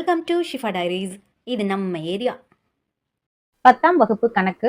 Welcome to Shifa diaries இது நம்ம area. பத்தாம் வகுப்பு கணக்கு.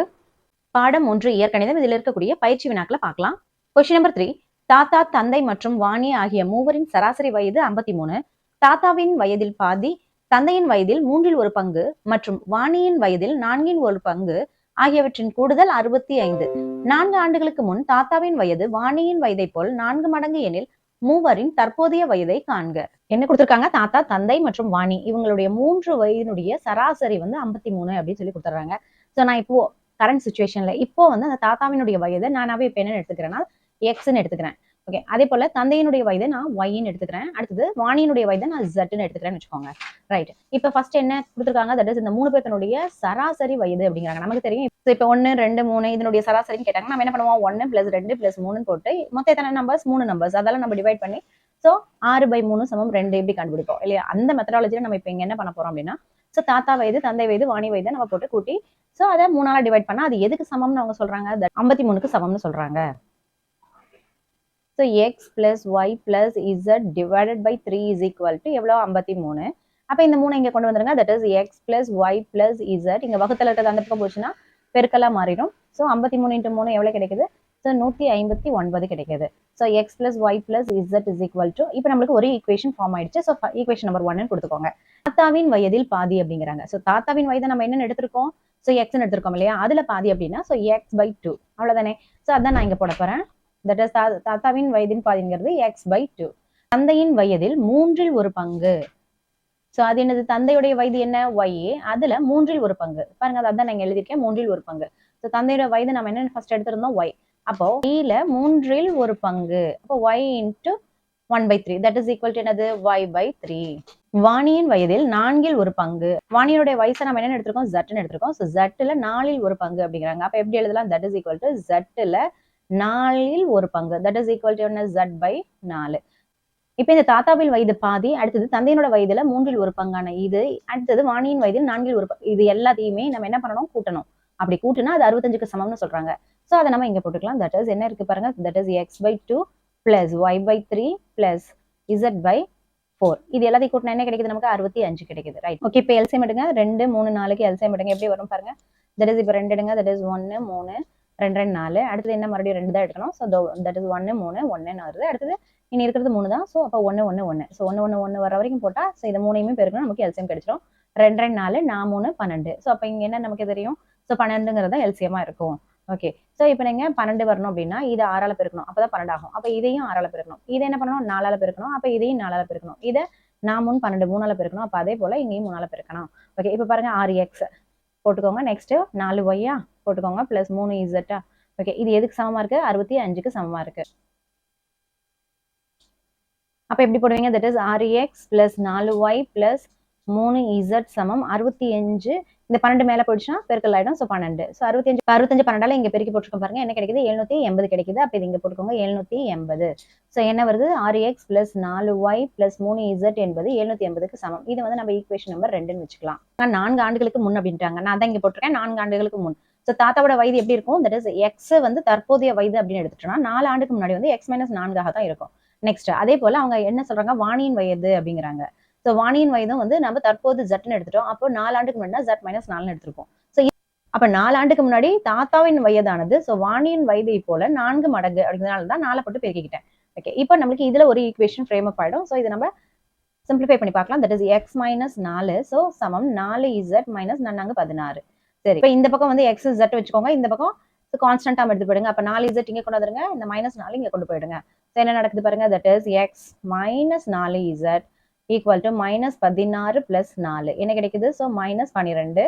பாடம் ஒன்று இயற்கணிதம். இதில் இருக்கக்கூடிய பயிற்சி வினாக்களை பார்க்கலாம். கொஸ்டின் நம்பர் த்ரீ தாத்தா தந்தை மற்றும் வாணி ஆகிய மூவரின் சராசரி வயது ஐம்பத்தி மூணு தாத்தாவின் வயதில் பாதி தந்தையின் வயதில் மூன்றில் ஒரு பங்கு மற்றும் வாணியின் வயதில் நான்கின் ஒரு பங்கு ஆகியவற்றின் கூடுதல் அறுபத்தி ஐந்து. நான்கு ஆண்டுகளுக்கு முன் தாத்தாவின் வயது வாணியின் வயதை போல் நான்கு மடங்கு எனில் மூவரின் தற்போதைய வயதை காண்க. என்ன கொடுத்திருக்காங்க? தாத்தா தந்தை மற்றும் வாணி. இவங்களுடைய மூன்று வயதினுடைய சராசரி வந்து ஐம்பத்தி மூணு அப்படின்னு சொல்லி கொடுத்துட்றாங்க. ஸோ நான் இப்போ கரண்ட் சுச்சுவேஷன்ல இப்போ வந்து அந்த தாத்தாவினுடைய வயதை நானாவே இப்போ என்ன எடுத்துக்கிறேன்னா எக்ஸ்ன்னு எடுத்துக்கிறேன். ஓகே அதே போல தந்தையினுடைய வயதை நான் ஒய்ன்னு எடுத்துக்கிறேன். அடுத்தது வாணியினுடைய வயதை நான் ஜட்டுன்னு எடுத்துக்கிறேன்னு வச்சுக்கோங்க. ரைட் இப்போ ஃபர்ஸ்ட் என்ன கொடுத்துருக்காங்க? தட் இஸ் இந்த மூணு பேர்த்தனுடைய சராசரி வயது அப்படிங்கிறாங்க. நமக்கு தெரியும். இப்போ இப்போ ஒன்று ரெண்டு மூணு இதனுடைய சராசரின்னு கேட்டாங்க நம்ம என்ன பண்ணுவோம்? ஒன்று பிளஸ் ரெண்டு பிளஸ் மூணுன்னு போட்டு மொத்த எத்தனை நம்பர்ஸ் மூணு நம்பர்ஸ் அதெல்லாம் நம்ம டிவைட் பண்ணி ஸோ ஆறு பை மூணு சமம் ரெண்டு இப்படி கண்டுபிடிப்போம்? இல்லையா? அந்த மெத்தடாலஜியில் நம்ம இப்போ இங்கே என்ன பண்ண போறோம் அப்படின்னா ஸோ தாத்தா வயது தந்தை வயது வாணி வயது நம்ம போட்டு கூட்டி ஸோ அதை மூணால டிவைட் பண்ணா அது எதுக்கு சமம்னு அவங்க சொல்றாங்க? ஐம்பத்தி மூணுக்கு சமம்னு சொல்றாங்க. So X plus Y plus Z divided by three is equal to எவ்வளோ ஐம்பத்தி மூணு. அப்போ இந்த மூணு இங்கே கொண்டு வந்துருங்க. That is X plus Y plus Z இங்கே வகுத்தில் இருக்கிறது அந்த பக்கம் போச்சுன்னா பெருக்கலாக மாறிடும். ஸோ ஐம்பத்தி மூணு இன்ட்டு மூணு எவ்வளோ கிடைக்குது? ஸோ நூற்றி ஐம்பத்தி ஒன்பது கிடைக்குது. So X plus Y plus Z is equal to இப்போ நம்மளுக்கு ஒரு ஈக்குவேஷன் ஃபார்ம் ஆயிடுச்சு. ஸோ ஈக்குவேஷன் நம்பர் ஒன்னு கொடுத்துக்கோங்க. தாத்தாவின் வயதில் பாதி அப்படிங்கிறாங்க. ஸோ தாத்தாவின் வயதை நம்ம என்னென்னு எடுத்திருக்கோம்? ஸோ எக்ஸ்ன்னு எடுத்திருக்கோம் இல்லையா? அதில் பாதி அப்படின்னா ஸோ எக்ஸ் பை டூ அவ்வளோதானே ஸோ அதான் நான் இங்கே போட போகிறேன் தட் இஸ் தாத்தாவின் வயதின் பாதிங்கிறது எக்ஸ் பை டூ தந்தையின் வயதில் மூன்றில் ஒரு பங்கு. ஸோ அது என்னது? தந்தையுடைய வயது என்ன? ஒய் அதுல மூன்றில் ஒரு பங்கு. பாருங்க அதான் நான் எழுதியிருக்கேன். மூன்றில் ஒரு பங்கு. ஸோ தந்தையோட வயது நம்ம என்ன ஃபர்ஸ்ட் எடுத்திருந்தோம்? ஒய் அப்போ ஒய்ல மூன்றில் ஒரு பங்கு. அப்போ Y into one by three that is equal to என்னது? ஒய் பை த்ரீ வாணியின் வயதில் நான்கில் ஒரு பங்கு. வாணியோடைய வயசை நம்ம என்ன எடுத்திருக்கோம்? ஜட்டுன்னு எடுத்திருக்கோம். ஸோ ஜட்டுல நாலில் ஒரு பங்கு அப்படிங்கிறாங்க. அப்போ எப்படி எழுதலாம்? தட் இஸ் ஈக்குவல் டு ஜட்டுல நாலில் ஒரு பங்கு. தட் இஸ் ஈக்குவல் டு என்ன ஜட் பை நாலு. இப்போ இந்த தாத்தாவில் வயது பாதி அடுத்தது தந்தையனோட வயதுல மூன்றில் ஒரு பங்கான இது அடுத்தது வாணியின் வயதில் நான்கில் ஒரு பங்கு இது எல்லாத்தையுமே நம்ம என்ன பண்ணணும்? கூட்டணும். அப்படி கூட்டினா அது அறுபத்தஞ்சுக்கு சமம்னு சொல்றாங்க. ஸோ அதை நம்ம இங்க போட்டுக்கலாம். தட் இஸ் என்ன இருக்கு பாருங்க? That is X by two plus Y by three plus Z by four இது எல்லாத்தையும் கூட்டினா என்ன கிடைக்குது? நமக்கு அறுபத்தி அஞ்சு கிடைக்குது. ரைட் ஓகே இப்போ எல்சியம் எடுங்க. ரெண்டு மூணு நாளைக்கு எல்சியம் எடுங்க. எப்படி வரும் பாருங்க? தட் இஸ் இப்போ ரெண்டு எடுங்க. தட் இஸ் ஒன்னு மூணு ரெண்டு ரெண்டு நாலு. அடுத்தது என்ன மறுபடியும் ரெண்டு தான் எடுக்கணும். ஸோ தட் இஸ் ஒன்று மூணு ஒன்றுன்னு வருது அடுத்தது இனி இருக்கிறது மூணு தான். ஸோ அப்போ ஒன்று ஒன்று ஒன்று ஸோ ஒன்று ஒன்று ஒன்று வர வரைக்கும் போட்டால் ஸோ இது மூணையுமே பெருக்கணும். நமக்கு எல்சியம் கிடைச்சிடும் ரெண்டு ரெண்டு நாலு நான் மூணு பன்னெண்டு. ஸோ அப்போ இங்கே என்ன நமக்கு தெரியும்? ஸோ பன்னெண்டுங்கிறது எல்சியமாக இருக்கும். ஓகே ஸோ இப்போ நீங்கள் பன்னெண்டு வரணும் அப்படின்னா இது ஆறால் பெருக்கணும். அப்போ தான் பன்னெண்டு ஆகும். அப்போ இதையும் ஆறால பெருக்கணும். இதை என்ன பண்ணணும்? நாலால் பெருக்கணும். அப்போ இதையும் நாலால் பெருக்கணும். இதை நான் மூணு பன்னெண்டு மூணால பெருக்கணும். அப்போ அதே போல் இங்கேயும் மூணால பெருக்கணும். ஓகே இப்போ பாருங்க ஆறு எக்ஸ் போட்டுக்கோங்க. நெக்ஸ்ட்டு நாலு ஒய்யா போட்டுக்கோங்க. ப்ளஸ் மூணு இசட்டா ஓகே இது எதுக்கு சமமா இருக்கு? அறுபத்தி அஞ்சுக்கு சமமா இருக்கு. அப்ப எப்படி போடுவீங்க? தட் இஸ் ஆறு எக்ஸ் பிளஸ் நாலு ஒய் பிளஸ் மூணு இசட் சமம். அறுபத்தி அஞ்சு இந்த பன்னெண்டு மேல போயிடுச்சுன்னா பெருக்கல் ஆயிடும். ஸோ பன்னெண்டு. ஸோ அறுபத்தஞ்சு அறுபத்தஞ்சு பன்னெண்டால இங்க பெருக்கி போட்டுருக்கோம் பாருங்க. என்ன கிடைக்குது? எழுநூத்தி எண்பது கிடைக்குது. அப்ப இது இங்க போட்டுக்கோங்க. எழுநூத்தி எண்பது. ஸோ என்ன வருது? ஆறு எக்ஸ் பிளஸ் நாலு ஒய் பிளஸ் மூணு இசட் என்பது எழுநூத்தி எண்பதுக்கு சமம். இது வந்து நம்ம ஈக்குவேஷன் நம்பர் ரெண்டுன்னு வச்சுக்கலாம். நான்கு ஆண்டுகளுக்கு முன் அப்படின்றாங்க நான் தான் இங்க போட்டிருக்கேன். நான்கு ஆண்டுகளுக்கு முன். ஸோ தாத்தாவோட வயது எப்படி இருக்கும்? தட் இஸ் எக்ஸ் வந்து தற்போதைய வயது அப்படின்னு எடுத்துட்டோம்னா நாலு ஆண்டுக்கு முன்னாடி வந்து எக்ஸ் மைனஸ் நான்காக தான் இருக்கும். நெக்ஸ்ட் அதே போல அவங்க என்ன சொல்றாங்க? வாணியின் வயது அப்படிங்கிறாங்க. ஸோ வாணியின் வயதும் வந்து நம்ம தற்போது ஜட்னு எடுத்துட்டோம். அப்போ நாலு ஆண்டுக்கு முன்னாடி ஜட் மைனஸ் நாலுன்னு எடுத்திருக்கோம். ஸோ அப்ப நாலு ஆண்டுக்கு முன்னாடி தாத்தாவின் வயதானது. ஸோ வாணியின் வயதை போல நான்கு மடங்கு அப்படிங்கிறதுனால தான் நாலை போட்டு பெருக்கிக்கிட்டேன். ஓகே இப்போ நம்மளுக்கு இதுல ஒரு ஈக்குவேஷன் ஃப்ரேம் அப் ஆயிடும். ஸோ இதை நம்ம சிம்பிளிஃபை பண்ணி பார்க்கலாம். தட் இஸ் எக்ஸ் மைனஸ் நாலு. ஸோ சமம். நாலு இசட் மைனஸ் நன்னாங்க பதினாறு. சரி. இப்போ இந்த பக்கம் வந்து எக்ஸ் ஜெட் வச்சுக்கோங்க. இந்த பக்கம் கான்ஸ்டன்டா எடுத்து போயிடுங்க. அப்ப நாலு இசட் இங்க கொண்டு வந்துருங்க. இந்த மைனஸ் நாலு இங்க கொண்டு போயிடுங்க. ஸோ என்ன நடக்குது பாருங்க? தட் இஸ் எக்ஸ் மைனஸ் நாலு இசட் ஈக்குவல் டு மைனஸ் பதினாறு பிளஸ் நாலு. என்ன கிடைக்குது? ஸோ மைனஸ் பன்னிரெண்டு.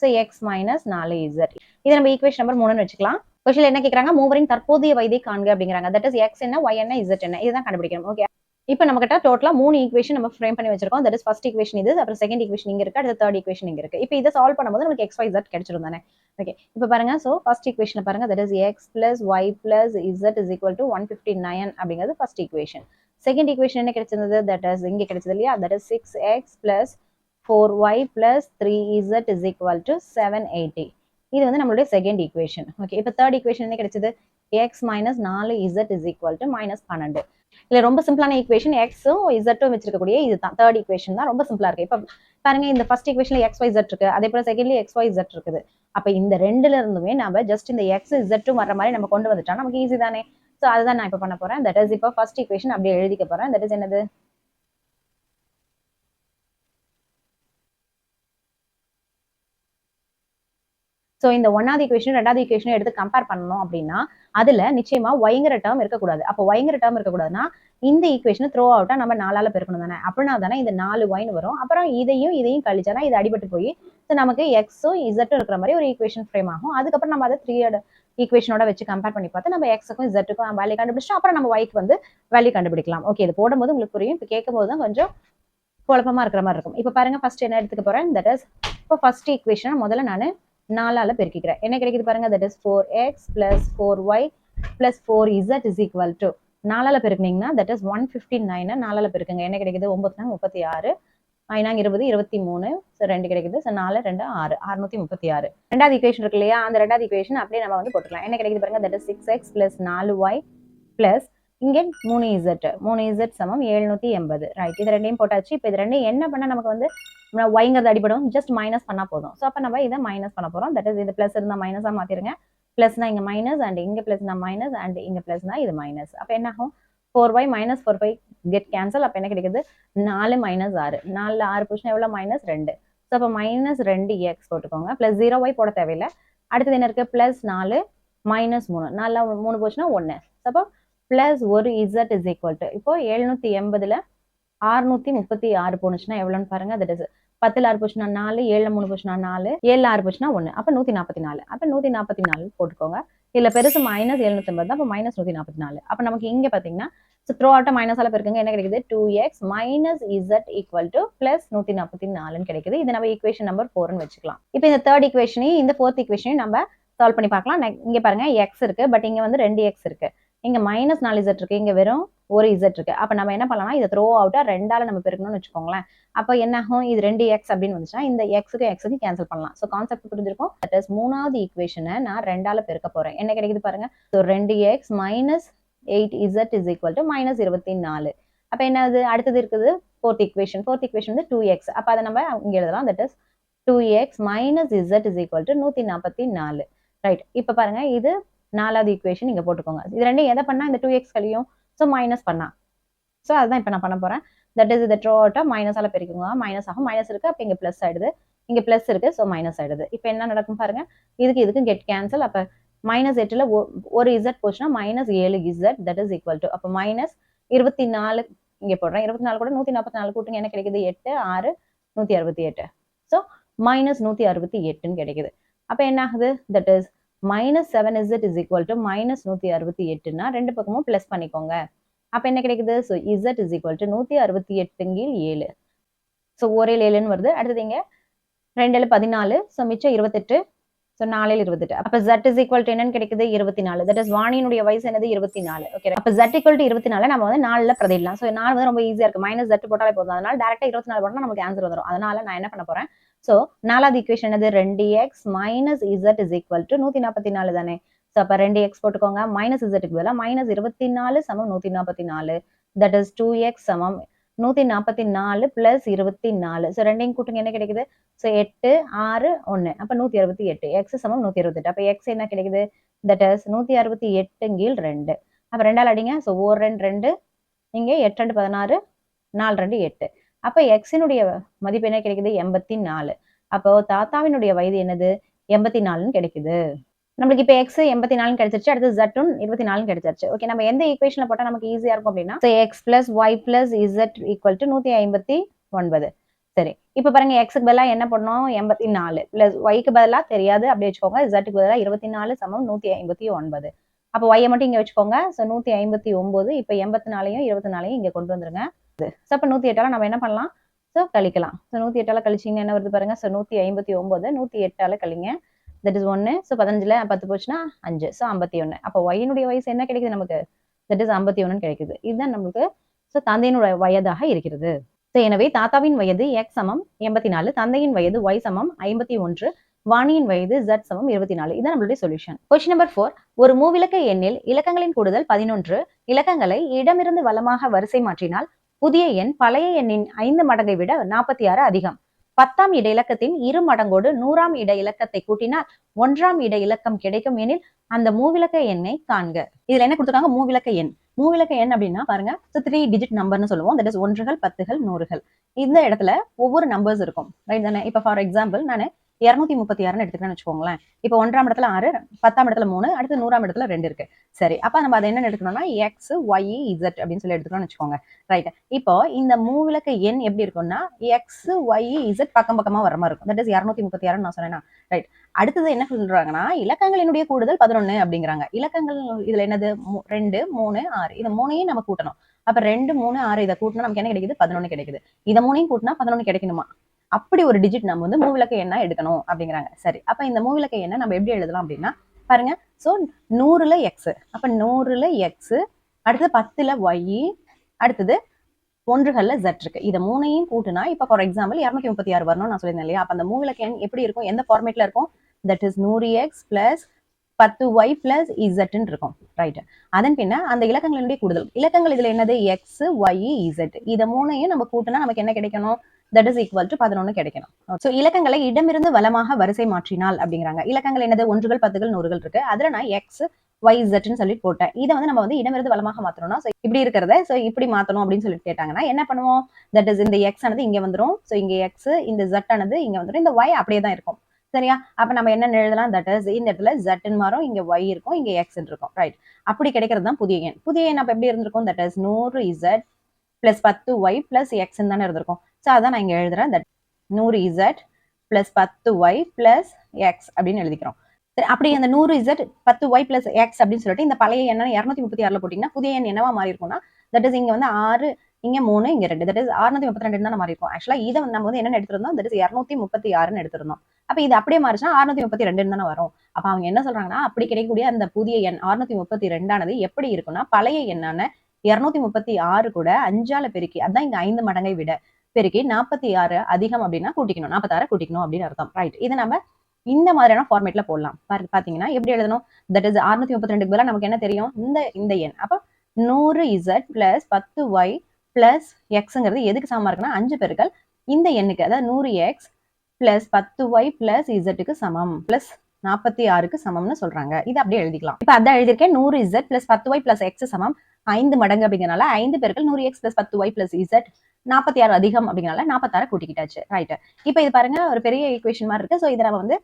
ஸோ எக்ஸ் மைனஸ் நாலு இசட் இது நம்ம ஈக்குவேஷன் நம்பர் மூணுன்னு வச்சுக்கலாம். கொஸ்டின் என்ன கேட்கறாங்க மூவரின் தற்போதைய வயதை காண்க அப்படிங்கிறாங்க. தட் இஸ் எக்ஸ் என்ன? ஒய் என்ன? இசட் என்ன? இதுதான் கண்டுபிடிக்கணும். ஓகே இப்போ நம்ம கிட்ட டோட்டலா மூணு ஈக்குவேஷன் நம்ம ஃப்ரேம் பண்ணி வச்சிருக்கோம். தட் இஸ் ஃபர்ஸ்ட் ஈக்குவேஷன் இது அப்புறம் செகண்ட் ஈக்குவேஷன் இங்க இருக்கு அடுத்த தேர்ட் ஈக்குவேஷன் இங்க இருக்கு. இப்போ இதை சால்வ் பண்ணும்போது நமக்கு எக்ஸ் ஒய் ஜெட் கிடைச்சிடும் தானே? ஓகே இப்போ பாருங்க ஸோ ஃபர்ஸ்ட் ஈக்குவேஷன் பாருங்க that is x plus y plus z is equal to one fifty nine அப்படிங்கிறது ஃபர்ஸ்ட் ஈக்குவேஷன் செகண்ட் ஈக்குவேஷன் என்ன கிடைச்சிருந்தது? தட் இஸ் இங்க கிடைச்சது இல்லையா? That is six x plus four y plus three z is equal to seven eighty இது வந்து நம்மளுடைய second equation okay இப்போ தேர்ட் ஈக்குவேஷன் என்ன கிடைச்சது? எக்ஸ் மைனஸ் நாலு z is equal to minus பன்னெண்டு. இல்லை ரொம்ப சிம்பிளான ஈக்குவேஷன் எக்ஸும் இசட்டும் வச்சிருக்கக்கூடிய இதுதான். தேர்ட் ஈக்குவேஷன் தான் ரொம்ப சிம்பிளா இருக்கு. இப்போ பாருங்க இந்த ஃபர்ஸ்ட் ஈக்குவேஷன்ல எக்ஸ் ஒய் இசட் இருக்கு. அதே போல செகண்ட்லி எக்ஸ் ஒய் இசட் இருக்குது. அப்ப இந்த ரெண்டுல இருந்துமே நம்ம ஜஸ்ட் இந்த எக்ஸ் இசட்டும் வர மாதிரி நம்ம கொண்டு வந்துட்டா நமக்கு ஈஸி தானே. ஸோ அதுதான் நான் இப்போ பண்ண போறேன். தட் இஸ் இப்போ ஃபர்ஸ்ட் ஈக்குவேஷன் அப்படியே எழுதிக்க போறேன். தட் இஸ் என்னது? ஸோ இந்த ஒன்னாவது ஈக்குவேஷன் ரெண்டாவது ஈக்குவேஷன் எடுத்து கம்பேர் பண்ணணும் அப்படின்னா அதுல நிச்சயமா ஒய்ங்கிற டேர்ம் இருக்கக்கூடாது. அப்போ ஒய்ங்கிற டேர்ம் இருக்கக்கூடாதுன்னா இந்த ஈக்குவேஷனை த்ரோ அவுட்டா நம்ம நாலால பெருக்கணும் தானே. அப்படின்னா தானே இந்த நாலு ஒயின் வரும். அப்புறம் இதையும் இதையும் கழிச்சானா இது அடிபட்டு போய் ஸோ நமக்கு எக்ஸும் இசட்டும் இருக்கிற மாதிரி ஒரு ஈக்குவேஷன் ஃப்ரேம் ஆகும். அதுக்கப்புறம் நம்ம அதை த்ரீ ஈக்குவேஷனோட வச்சு கம்பேர் பண்ணி பார்த்து நம்ம எக்ஸுக்கும் இசட்டுக்கும் வேல்யூ கண்டுபிடிச்சோம் அப்புறம் நம்ம ஒய்க்கு வந்து வேல்யூ கண்டுபிடிக்கலாம். ஓகே இது போடும்போது உங்களுக்கு புரியும். இப்போ கேட்கும் போது தான் கொஞ்சம் குழப்பமா இருக்கிற மாதிரி இருக்கும். இப்போ பாருங்க ஃபர்ஸ்ட் என்ன எடுத்துக்க போறேன்? தட் இஸ் இப்போ ஃபர்ஸ்ட் ஈக்குவேஷன் முதல்ல நான் நாலால பெருக்கிக்கிறேன். என்ன கிடைக்குது பாருங்க? That is four X plus four Y plus four Z is equal to நாலால பெருக்குனீங்கன்னா தட் இஸ் ஒன் ஃபிஃப்டி நைனை நாலால பெருக்குங்க. என்ன கிடைக்குது? ஒன்பது முப்பத்தி ஆறு ஐநாங்க இருபது இருபத்தி மூணு ஸோ ரெண்டு கிடைக்குது. ஸோ நாலு ரெண்டு ஆறு அறுநூத்தி முப்பத்தி ஆறு. ரெண்டாவது ஈக்குவேஷன் இருக்கு இல்லையா? அந்த ரெண்டாவது ஈக்குவேஷன் அப்படியே நம்ம வந்து போட்டுக்கலாம். என்ன கிடைக்குது பாருங்க? That is six x plus நாலு ஒய் பிளஸ் இங்கே மூணு இசட் மூணு இசட் சமம் எழுநூற்றி எண்பது. ரைட் இது ரெண்டையும் போட்டாச்சு. இப்போ இது ரெண்டையும் என்ன பண்ணா நமக்கு வந்து ஒய்ங்கிறது அடிப்படும் ஜஸ்ட் மைனஸ் பண்ணால் போதும். ஸோ அப்போ நம்ம இதை மைனஸ் பண்ண போறோம். தட் இஸ் இது ப்ளஸ் இருந்தால் மைனஸாக மாற்றிருங்க ப்ளஸ்னா இங்க மைனஸ் அண்ட் இங்கே ப்ளஸ்னா மைனஸ் அண்ட் இங்கே பிளஸ்னா இது மைனஸ் அப்போ என்ன ஆகும் four y minus four five get cancel அப்போ என்ன கிடைக்குது? நாலு மைனஸ் ஆறு. நாலில் ஆறு போச்சுன்னா எவ்வளோ மைனஸ் ரெண்டு. ஸோ அப்போ மைனஸ் ரெண்டு எக்ஸ் போட்டுக்கோங்க. ப்ளஸ் ஜீரோ ஒய் போட தேவையில்லை. அடுத்தது என்ன இருக்குது ப்ளஸ் நாலு மைனஸ் மூணு. நாலு மூணு போச்சுன்னா ஒன்று ஸோ அப்போ ப்ளஸ் ஒரு இசட் இஸ் ஈக்குவல் டு இப்போ எழுநூத்தி எண்பதுல ஆறுநூத்தி முப்பத்தி ஆறு போனுச்சுன்னா எவ்வளோன்னு பாருங்க அது பத்துல ஆறு போச்சுன்னா நாலு ஏழு மூணு போச்சுன்னா நாலு ஏழு ஆறு போச்சுன்னா ஒன்று அப்போ நூற்றி நாற்பத்தி நாலு. அப்போ நூற்றி நாற்பத்தி நாலு போட்டுக்கோங்க. இதில் பெருசு மைனஸ் எழுநூத்தி ஐம்பது அப்போ மைனஸ் நூற்றி நாற்பத்தி நாலு. அப்போ நமக்கு இங்கே பார்த்தீங்கன்னா ஸோ த்ரோ ஆட்ட மைனஸால பெருக்குங்க என்ன கிடைக்குது? Two x minus z equal to plus நூற்றி நாற்பத்தி நாலுன்னு கிடைக்குது. இது நம்ம ஈக்குவேஷன் நம்பர் ஃபோர்னு வச்சுக்கலாம். இப்போ இந்த தேர்ட் ஈக்குவேஷனையும் இந்த ஃபோர்த் ஈக்குவேஷனையும் நம்ம சால்வ் பண்ணி பார்க்கலாம். இங்கே பாருங்க எக்ஸ் இருக்கு பட் இங்கே வந்து ரெண்டு எக்ஸ் இருக்கு. இங்க மைனஸ் நாலு இசட் இருக்கு இங்கே வெறும் ஒரு இசட் இருக்கு. அப்ப நம்ம என்ன பண்ணலாம் இதை த்ரோ அவுட்டா ரெண்டால நம்ம பெருக்கணும்னு வச்சுக்கோங்களேன். அப்போ என்ன ஆகும்? இது ரெண்டு எக்ஸ் அப்படின்னு வந்துச்சுன்னா இந்த எக்ஸுக்கு எக்ஸுக்கு கேன்சல் பண்ணலாம். ஸோ கான்செப்ட் புரிஞ்சிருக்கும்? தட் இஸ் மூணாவது ஈக்குவேஷனை நான் ரெண்டால பெருக்க போறேன். என்ன கிடைக்குது பாருங்க? ஸோ ரெண்டு x minus eight z is equal to minus இருபத்தி நாலு. அப்ப என்னது? அடுத்தது இருக்குது ஃபோர்த் ஈக்குவேஷன் ஃபோர்த் ஈக்குவேஷன் வந்து டூ எக்ஸ் அப்போ அதை நம்ம இங்க எழுதலாம். That is two x minus z is equal to நூத்தி நாற்பத்தி நாலு. ரைட் இப்போ பாருங்க இது நாலாவது ஈக்குவேஷன் இங்க போட்டுக்கோங்க. இது ரெண்டும் எதை பண்ணா? இந்த டூ எக்ஸ் கழியும். ஸோ மைனஸ் பண்ணா. ஸோ அதுதான் இப்போ நான் பண்ண போறேன். தட் இஸ் த ட்ரோட்டை அவுட்டா மைனஸால பெருக்குங்க மைனஸ் ஆகும். மைனஸ் இருக்கு. அப்போ இங்க பிளஸ் ஆயிடுது. இங்க ப்ளஸ் இருக்கு. ஸோ மைனஸ் ஆயிடுது. இப்போ என்ன நடக்கும் பாருங்க. இதுக்கு இதுக்கு கெட் கேன்சல் அப்போ மைனஸ் எட்டுல ஒரு இசட் போச்சுன்னா மைனஸ் ஏழு z that is equal to அப்போ மைனஸ் இருபத்தி நாலு இங்க போடுறேன். இருபத்தி நாலு கூட நூத்தி நாற்பத்தி நாலு கூட்டுங்க. என்ன கிடைக்குது? எட்டு ஆறு நூத்தி அறுபத்தி எட்டு. ஸோ மைனஸ் நூத்தி அறுபத்தி எட்டுன்னு கிடைக்குது. அப்போ என்ன ஆகுது? That is minus seven z is equal to minus நூத்தி அறுபத்தி எட்டுனா ரெண்டு பக்கமும் ப்ளஸ் பண்ணிக்கோங்க. அப்ப என்ன கிடைக்குது? So z is equal to நூத்தி அறுபத்தி எட்டுங்கில் ஏழு. ஸோ ஒரே ஏழுன்னு வருது. அடுத்தது இங்கே ரெண்டுல பதினாலு. ஸோ மிச்சம் இருபத்தெட்டு. ஸோ நாலில் இருபத்தெட்டு. அப்ப ஜட் இஸ் ஈக்குவல் டு என்னன்னு கிடைக்குது? இருபத்தி நாலு தட் இஸ் வாணியினுடைய வயசு என்னது? இருபத்தி நாலு ஓகே அப்போ ஜட் ஈக்குவல் டு இருபத்தி நாலு நம்ம வந்து நாலில் பிரதிடலாம் ஸோ நாலு வந்து ரொம்ப ஈஸியா இருக்கு. மைனஸ் ஜட் போட்டாலே போதும். அதனால டேரக்டா இருபத்தி நாலு போட்டால் நமக்கு ஆன்சர் வந்துடும் அதனால நான் என்ன பண்ண போறேன்? ஸோ நாலாவது ஈக்குவேஷன் என்னது? ரெண்டு x minus z is equal to நூத்தி நாற்பத்தி நாலு தானே. ஸோ அப்போ ரெண்டு எக்ஸ் போட்டுக்கோங்க. மைனஸ் இசட்டுக்கு பதிலாக மைனஸ் இருபத்தி நாலு சமம் நூத்தி நாற்பத்தி நாலு தட் இஸ் டூ எக்ஸ் சமம் நூத்தி நாற்பத்தி நாலு பிளஸ் இருபத்தி நாலு ஸோ ரெண்டையும் கூட்டுங்க. என்ன கிடைக்குது? ஸோ எட்டு ஆறு ஒன்று அப்போ நூத்தி அறுபத்தி எட்டு. எக்ஸ் சமம் நூத்தி அறுபத்தெட்டு அப்போ எக்ஸ் என்ன கிடைக்குது? தட் இஸ் நூத்தி அறுபத்தி எட்டு கீழ் ரெண்டு. அப்போ ரெண்டால் அடிங்க. ஸோ ஓர் ரெண்டு ரெண்டு. இங்கே எட்டு ரெண்டு பதினாறு. நாலு ரெண்டு எட்டு. அப்போ எக்ஸினுடைய மதிப்பு என்ன கிடைக்குது? எண்பத்தி நாலு. அப்போ தாத்தாவினுடைய வயது என்னது? எண்பத்தி நாலுன்னு கிடைக்குது. நம்மளுக்கு இப்போ எக்ஸ் எண்பத்தி நாலு கிடைச்சிருச்சு அடுத்து ஜட்டும் இருபத்தி நாலு கிடைச்சிருச்சு. ஓகே நம்ம எந்த ஈக்குவேஷன்ல போட்டா நமக்கு ஈஸியா இருக்கும் அப்படின்னா? X plus y plus z equal to நூத்தி ஐம்பத்தி ஒன்பது. சரி இப்போ பாருங்க எக்ஸுக்கு பதிலாக என்ன பண்ணோம் எண்பத்தி நாலு. பிளஸ் ஒய்க்கு பதிலாக தெரியாது அப்படி வச்சுக்கோங்க இசட்டுக்கு பதிலாக இருபத்தி நாலு சமம் நூத்தி ஐம்பத்தி ஒன்பது. அப்போ ஒய்யை மட்டும் இங்க வச்சுக்கோங்க. ஸோ நூத்தி ஐம்பத்தி ஒன்பது இப்போ எண்பத்தி நாலையும் இருபத்தி நாலையும் இங்க கொண்டு வந்துருங்க. ஸோ அப்போ நூற்றி எட்டால் நம்ம என்ன பண்ணலாம்? ஸோ கழிக்கலாம். ஸோ நூற்றி எட்டால் கழிச்சிங்கன்னா என்ன வருது பாருங்க? ஸோ நூற்றி ஐம்பத்தி ஒம்பது நூற்றி எட்டால் கழிங்க. தட் இஸ் ஒன்று ஸோ பதினஞ்சில் பத்து போச்சுன்னா அஞ்சு. ஸோ ஐம்பத்தி ஒன்று அப்போ ஒய்யினுடைய வயசு என்ன கிடைக்குது நமக்கு? தட் இஸ் ஐம்பத்தி ஒன்னு கிடைக்குது. இதுதான் நமக்கு ஸோ தந்தையினுடைய வயதாக இருக்கிறது. ஸோ எனவே தாத்தாவின் வயது எக்ஸ் சமம் எண்பத்தி நாலு தந்தையின் வயது ஒய் சமம் ஐம்பத்தி ஒன்று வாணியின் வயது ஜட் சமம் இருபத்தி நாலு இதான் நம்மளுடைய சொல்யூஷன் கொஸ்டின் நம்பர் ஃபோர் ஒரு மூவிலக்க எண்ணில் இலக்கங்களின் கூடுதல் பதினொன்று. இலக்கங்களை இடமிருந்து வலமாக வரிசை மாற்றினால் புதிய எண் பழைய எண்ணின் ஐந்து மடங்கை விட நாற்பத்தி ஆறு அதிகம். பத்தாம் இட இலக்கத்தின் இரு மடங்கோடு நூறாம் இட இலக்கத்தை கூட்டினால் ஒன்றாம் இட இலக்கம் கிடைக்கும் எனில் அந்த மூவிலக்க எண்ணை காண்க. இதுல என்ன கொடுத்துருக்காங்க? மூவிலக்க எண். மூவிலக்க எண் அப்படின்னா பாருங்க த்ரீ டிஜிட் நம்பர்னு சொல்லுவோம். தட் இஸ் ஒன்றுகள் பத்துகள் நூறுகள். இந்த இடத்துல ஒவ்வொரு நம்பர்ஸ் இருக்கும். ரைட் தானே? இப்போ ஃபார் எக்ஸாம்பிள் நான் இரநூத்தி முப்பத்தி ஆறுன்னு எடுத்துக்கிறேன்னு வச்சுக்கோங்களேன். இப்போ ஒன்றாம் இடத்துல ஆறு பத்தாம் இடத்துல மூணு அடுத்து நூறாம் இடத்துல ரெண்டு இருக்கு. சரி அப்ப நம்ம அதை என்ன எடுக்கணும்னா எக்ஸ் ஒய் இசட் அப்படின்னு சொல்லி எடுத்துக்கணும்னு வச்சுக்கோங்க. ரைட் இப்போ இந்த மூவிலக்க எண் எப்படி இருக்கும்னா எக்ஸ் ஒய் இசட் பக்கம் பக்கமா வர மாதிரி இருக்கும். தட் இஸ் இரநூத்தி முப்பத்தி ஆறுன்னு நான் சொன்னேன்னா ரைட் அடுத்தது என்ன சொல்றாங்கன்னா இலக்கங்களினுடைய கூடுதல் பதினொன்னு அப்படிங்கிறாங்க. இலக்கங்கள் இதுல என்னது? ரெண்டு மூணு ஆறு. இது மூணையும் நம்ம கூட்டணும். அப்ப ரெண்டு மூணு ஆறு இதை கூட்டினா நமக்கு என்ன கிடைக்குது? பதினொன்று கிடைக்குது. இதை மூணையும் கூட்டினா பதினொன்னு கிடைக்கணுமா? அப்படி ஒரு டிஜிட் நம்ம வந்து மூவிலக்க எண்ணா எடுக்கணும் அப்படிங்கிறாங்க. சரி அப்ப இந்த மூவிலக்க எண்ணை நம்ம எப்படி எழுதலாம் அப்படின்னா பாருங்க. சோ நூறுல எக்ஸ் அப்ப நூறுல எக்ஸ் அடுத்தது பத்துல ஒய் அடுத்தது ஒன்றுகள்ல ஜெட் இருக்கு. இதை மூணையும் கூட்டுனா இப்ப ஃபார் எக்ஸாம்பிள் இரநூத்தி முப்பத்தி ஆறு வரணும் நான் சொல்லியிருந்தேன் இல்லையா? அப்ப அந்த மூவிலக்க எண் எப்படி இருக்கும்? எந்த ஃபார்மேட்ல இருக்கும்? தட் இஸ் நூறு எக்ஸ் பிளஸ் பத்து ஒய் பிளஸ் இசட்னு இருக்கும். ரைட் அதன் பின்ன அந்த இலக்கங்களினுடைய கூடுதல். இலக்கங்கள் இதுல என்னது? எக்ஸ் ஒய் இசட் இதை மூணையும் நம்ம கூட்டினா நமக்கு என்ன கிடைக்கணும்? தட் இஸ் ஈக்குவல் டு பதினொன்னு கிடைக்கணும். ஸோ இலக்கங்களை இடமிருந்து வளமாக வரிசை மாற்றினால் அப்படிங்கிறாங்க. இலக்கங்கள் என்னது? ஒன்றுகள் பத்துகள் நூறுகள் இருக்கு. அதுல நான் எக்ஸ் ஒய் ஜெட்னு சொல்லி போட்டேன். இதை வந்து நம்ம வந்து இடமிருந்து வளமாக மாத்தணும்னா ஸோ இப்படி இருக்கிறத ஸோ இப்படி மாற்றணும் அப்படின்னு சொல்லி கேட்டாங்கன்னா என்ன பண்ணுவோம்? தட் இஸ் இந்த எக்ஸ் ஆனது இங்க வந்துரும். ஸோ இங்க எக்ஸ் இந்த ஜெட் ஆனது இங்க வந்துரும். இந்த ஒய் அப்படியே தான் இருக்கும். சரியா? அப்ப நம்ம என்ன எழுதலாம்? தட் இஸ் இந்த இடத்துல ஜெட்னு மாறும். இங்க ஒய் இருக்கும். இங்க எக்ஸ் இருக்கும். ரைட் அப்படி கிடைக்கிறது தான் புதிய எண். புதிய எண் அப்ப எப்படி இருந்திருக்கும்? தட் இஸ் நூறு இசட் பிளஸ் பத்து ஒய் பிளஸ் எக்ஸ் தானே இருந்திருக்கும். ஸோ அதான் நான் இங்க எழுதுறேன். தட் நூறு இசட் பிளஸ் பத்து ஒய் பிளஸ் எக்ஸ் அப்படின்னு எழுதிக்கிறோம். அப்படி அந்த நூறு இசட் பத்து ஒய் பிளஸ் எக்ஸ் அப்படின்னு சொல்லிட்டு இந்த பழைய எண்ணெய் இரநூத்தி முப்பத்தி ஆறுல போட்டீங்கன்னா புதிய எண் என்னவா மாறி இருக்கும்னா தட் இஸ் இங்க வந்து ஆறு இங்க மூணு இங்க ரெண்டு. தட் இஸ் அறுநூத்தி முப்பத்தி ரெண்டு தான் மாறி இருக்கும் ஆக்சுவலா இதை நம்ம வந்து என்னென்ன எடுத்திருந்தோம்? தட் இஸ் இரநூத்தி முப்பத்தி ஆறுன்னு எடுத்திருந்தோம். அப்ப இது அப்படியே மாறிச்சுன்னா அறுநூத்தி முப்பத்தி ரெண்டுன்னு தானே வரும். அப்ப அவங்க என்ன சொல்றாங்கன்னா அப்படி கிடைக்கக்கூடிய அந்த புதிய எண் அறுநூத்தி முப்பத்தி ரெண்டானது எப்படி இருக்கும்னா பழைய எண்ணான இருநூத்தி முப்பத்தி ஆறு கூட அஞ்சால பெருக்கி அதான் இங்க ஐந்து மடங்கை விட பெருக்கி நாற்பத்தி ஆறு அதிகம் அப்படின்னா கூட்டிக்கணும் நாற்பத்தாறு கூட்டிக்கணும் அப்படின்னு அர்த்தம். ரைட் இது நம்ம இந்த மாதிரியான ஃபார்மேட்ல போடலாம். பாத்தீங்கன்னா எப்படி எழுதணும்? தட் இஸ் அறுநூத்தி முப்பத்தி ரெண்டுக்கு பதிலாக நமக்கு என்ன தெரியும்? இந்த இந்த எண். அப்ப நூறு இசட் பிளஸ் பத்து ஒய் பிளஸ் எக்ஸ்ங்கிறது எதுக்கு சமமா இருக்குன்னா அஞ்சு பெருக்கள் இந்த எண்ணுக்கு அதாவது நூறு எக்ஸ் பிளஸ் பத்து ஒய் பிளஸ் இசட்டுக்கு சமம். பிளஸ் நாற்பத்தி ஆறுக்கு சமம்னு சொல்றாங்க. இது அப்படியே எழுதிக்கலாம். இப்ப அதான் எழுதியிருக்கேன். நூறு இசட் பிளஸ் பத்து ஒய் பிளஸ் எக்ஸ் சமம். ஐந்து மடங்கு அப்படிங்கிறனால ஐந்து பேர்கள் நூறு எக்ஸ் பிளஸ் பத்து ஒய் பிளஸ் இசட் நாற்பத்தி ஆறு அதிகம் அப்படிங்கிறனால நாற்பத்தாறு கூட்டிக்கிட்டாச்சு. ரைட் இப்போ இது பாருங்க ஒரு பெரிய ஈக்குவேஷன் மாதிரி இருக்கு. ஸோ இதை நம்ம வந்து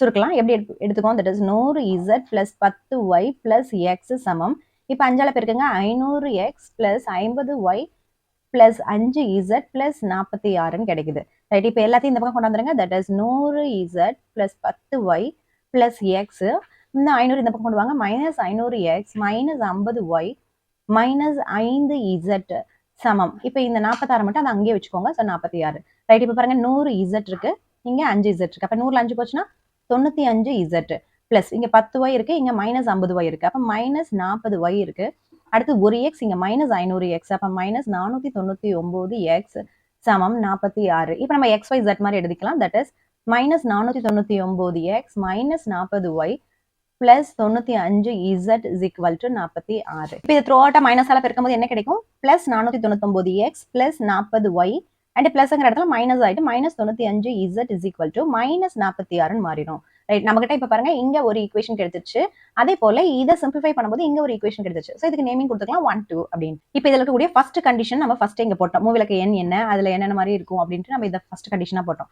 சுருக்கலாம். எப்படி எடுத்து- எடுத்துக்கோம் தட் இஸ் நூறு இசட் பிளஸ் பத்து ஒய் பிளஸ் எக்ஸ் சமம். இப்போ அஞ்சால பேருக்குங்க. ஐநூறு எக்ஸ் பிளஸ் ஐம்பது ஒய் பிளஸ் அஞ்சு இசட் பிளஸ் நாற்பத்தி ஆறுன்னு கிடைக்குது. ரைட் இப்போ எல்லாத்தையும் இந்த பக்கம் கொண்டு வந்துருங்க. தட் இஸ் நூறு இசட் பிளஸ் பத்து ஒய் பிளஸ் எக்ஸ் இந்த ஐநூறு இந்த பக்கம் கொண்டு வாங்க. மைனஸ் ஐநூறு எக்ஸ் மைனஸ் ஐம்பது ஒய் மைனஸ் ஐந்து இசட் சமம். இப்போ இந்த நாற்பத்தாறு மட்டும் அதை அங்கேயே வச்சுக்கோங்க. ஸோ நாற்பத்தி ஆறு. ரைட் இப்போ பாருங்க நூறு இசட் இருக்கு. இங்க அஞ்சு இசட் இருக்கு. அப்போ நூறுல அஞ்சு போச்சுன்னா தொண்ணூத்தி அஞ்சு இசட் பிளஸ் இங்க பத்து ஒய் இருக்கு இங்க மைனஸ் ஐம்பது ஒய் இருக்கு. அப்போ மைனஸ் நாற்பது ஒய் இருக்கு. அடுத்து ஒரு எக்ஸ் இங்க மைனஸ் ஐநூறு எக்ஸ் அப்போ மைனஸ் நானூத்தி தொண்ணூத்தி ஒன்பது எக்ஸ் சமம் நாற்பத்தி ஆறு. இப்போ நம்ம எக்ஸ் ஒய் ஜெட் மாதிரி எழுதிக்கலாம். தட் இஸ் மைனஸ் நானூத்தி தொண்ணூத்தி ஒம்பது எக்ஸ் மைனஸ் நாற்பது ஒய் பிளஸ் தொண்ணூத்தி அஞ்சு இசட் இஸ் ஈக்குவல் டு நாற்பத்தி ஆறு. இப்போ இது த்ரூ அவுட்டா மைனஸால பெருக்கும்போது என்ன கிடைக்கும்? பிளஸ் நானூத்தி தொண்ணூத்தொன்பது எக்ஸ் பிளஸ் நாற்பது ஒய் அண்ட் பிளஸ்ங்கிற இடத்துல மைனஸ் ஆயிட்டு மைனஸ் தொண்ணூத்தி அஞ்சு z is equal to minus நாற்பத்தி ஆறுன்னு மாறிடும். ரைட் நம்ம கிட்ட இப்ப பாருங்க இங்க ஒரு ஈக்குவேஷன் கிடைச்சிருச்சு அதே போல இதை சிம்பிளிஃபை பண்ணும்போது இங்க ஒரு ஈக்குவேஷன் கிடைச்சிருச்சு ஸோ இதுக்கு நேமிங் கொடுத்துக்கலாம் ஒன் டூ அப்படின்னு. இப்போ இதுல இருக்கக்கூடிய ஃபர்ஸ்ட் கண்டிஷன் நம்ம ஃபர்ஸ்ட் இங்க போட்டோம். மூவிலக்கு எண் என்ன? அதுல என்னென்ன மாதிரி இருக்கும்? அப்படின்ட்டு நம்ம இதை ஃபர்ஸ்ட் கண்டிஷனா போட்டோம்.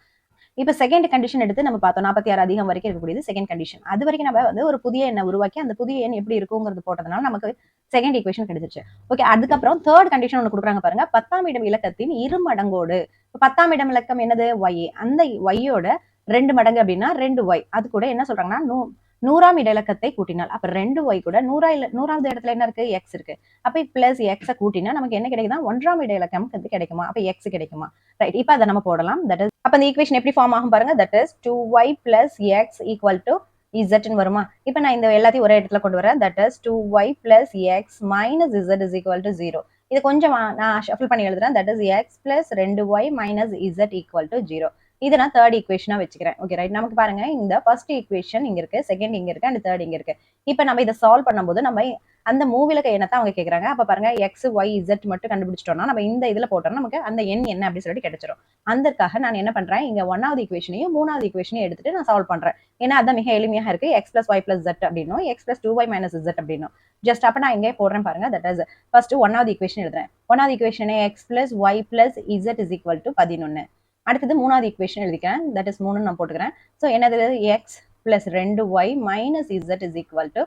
இப்போ செகண்ட் கண்டிஷன் எடுத்து நம்ம பார்த்தோம் நாற்பத்தி ஆறு அதிகம் வரைக்கும் இருக்கக்கூடியது செகண்ட் கண்டிஷன் அது வரைக்கும் நம்ம வந்து ஒரு புதிய எண்ணை உருவாக்கி அந்த புதிய எண் எப்படி இருக்குங்கிறது போட்டதுனால நமக்கு செகண்ட் ஈக்குவேஷன் கிடைச்சிருச்சு ஓகே அதுக்கப்புறம் தேர்ட் கண்டிஷன் ஒன்று கொடுக்குறாங்க பாருங்க. பத்தாம் இடம் இலக்கத்தின் இரு மடங்கோடு. பத்தாம் இடம் இலக்கம் என்னது? ஒய் அந்த ஒய்யோட ரெண்டு மடங்கு அப்படின்னா ரெண்டு ஒய் அது கூட என்ன சொல்றாங்கன்னா நூ நூறாம் இடலக்கத்தை கூட்டினால். அப்ப ரெண்டு ஒய் கூட நூறா இல்ல நூறாவது இடத்துல என்ன இருக்கு? எக்ஸ் இருக்கு. அப்ப பிளஸ் எக்ஸ கூட்டினா நமக்கு என்ன கிடைக்குதா ஒன்றாம் இடலக்கம் வந்து கிடைக்குமா? அப்ப எக்ஸ் கிடைக்குமா? ரைட் இப்ப அதை நம்ம போடலாம். தட் இஸ் அப்ப இந்த ஈக்குவேஷன் எப்படி ஃபார்ம் ஆகும் பாருங்க. That is two Y plus X equal to இசட்னு வருமா? இப்போ நான் இந்த எல்லாத்தையும் ஒரே இடத்துல கொண்டு வரேன். That is two y plus x minus z is equal to zero இது கொஞ்சம் நான் ஷஃபில் பண்ணி எழுதுறேன். தட் இஸ் எக்ஸ் பிளஸ் ரெண்டு y minus z equal to zero இதை நான் தேர்ட் ஈக்குவேஷனா வச்சுக்கிறேன். ஓகே ரைட் நமக்கு பாருங்க இந்த ஃபர்ஸ்ட் ஈக்குவேஷன் இங்க இருக்கு செகண்ட் இங்க இருக்கு அண்ட் தேர்ட் இங்க இருக்கு. இப்போ நம்ம இதை சால்வ் பண்ணும்போது நம்ம அந்த மூவில என்னத்தான் அவங்க கேக்குறாங்க. அப்ப பாருங்க எக்ஸ் ஒய் இசட் மட்டும் கண்டுபிடிச்சிட்டோம்னா நம்ம இந்த இதுல போட்டோம்னா நமக்கு அந்த எண் என்ன அப்படின்னு சொல்லிட்டு கிடைச்சிரும். அதற்காக நான் என்ன பண்றேன் இங்க ஒன்னாவது ஈக்குவேஷனையும் மூணாவது ஈக்குவேஷனையும் எடுத்துட்டு நான் சால்வ் பண்றேன். ஏன்னா அதான் மிக எளிமையாக இருக்கு. X plus y plus z அப்படின்னும் x plus two y minus z அப்படின்னும். ஜஸ்ட் அப்ப நான் இங்கே போடுறேன் பாருங்க தட் இஸ் ஃபர்ஸ்ட் ஒன்னாவது ஈக்குவேஷன் எழுதுறேன். ஒன்னாவது ஈக்குவேஷனே x plus y plus z is equal to பதினொன்னு. அடுத்தது மூணாவது ஈக்குவேஷன் எழுதிக்கிறேன். தட் இஸ் மூணு நான் போட்டுக்கிறேன். ஸோ என்னது எக்ஸ் பிளஸ் ரெண்டு y minus z is equal to